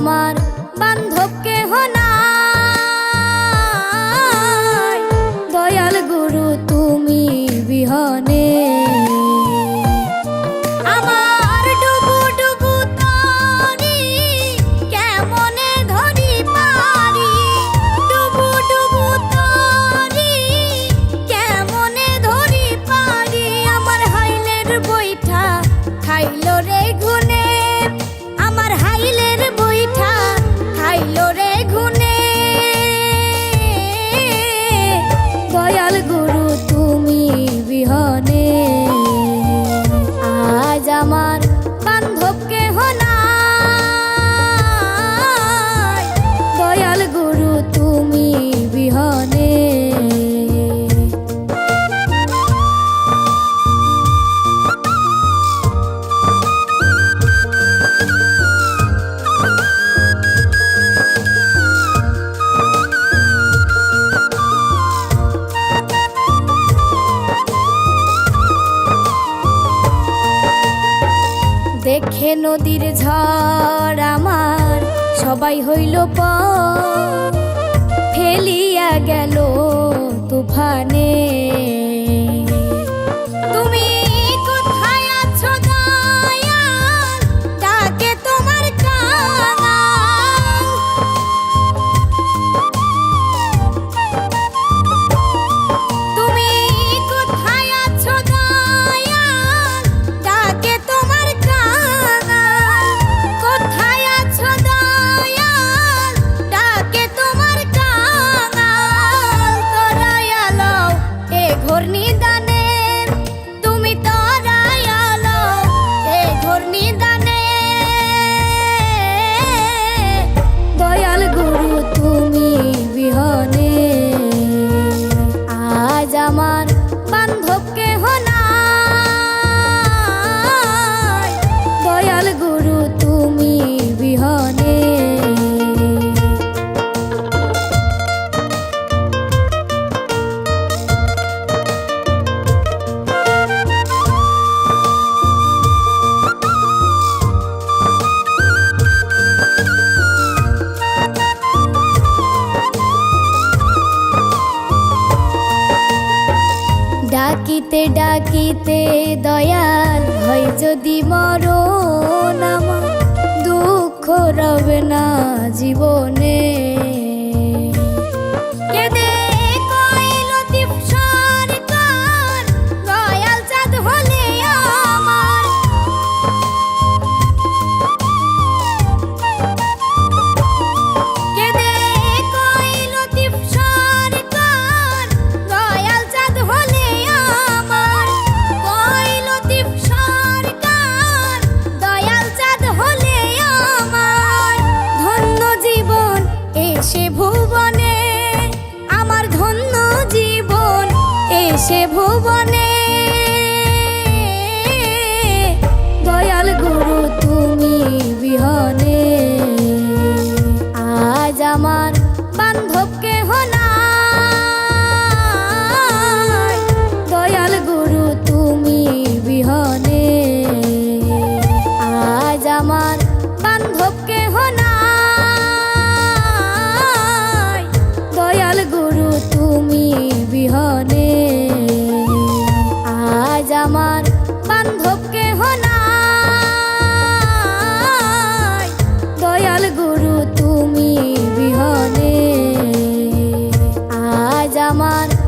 amar দেখে নদীর ঝড় আমার সবাই হইল প ফেলিয়া গেল তুফানে। ডাকিতে দয়াল হয় যদি মর নাম দুঃখ রবে না জীবনে। এসে ভুবনে তুমি আমার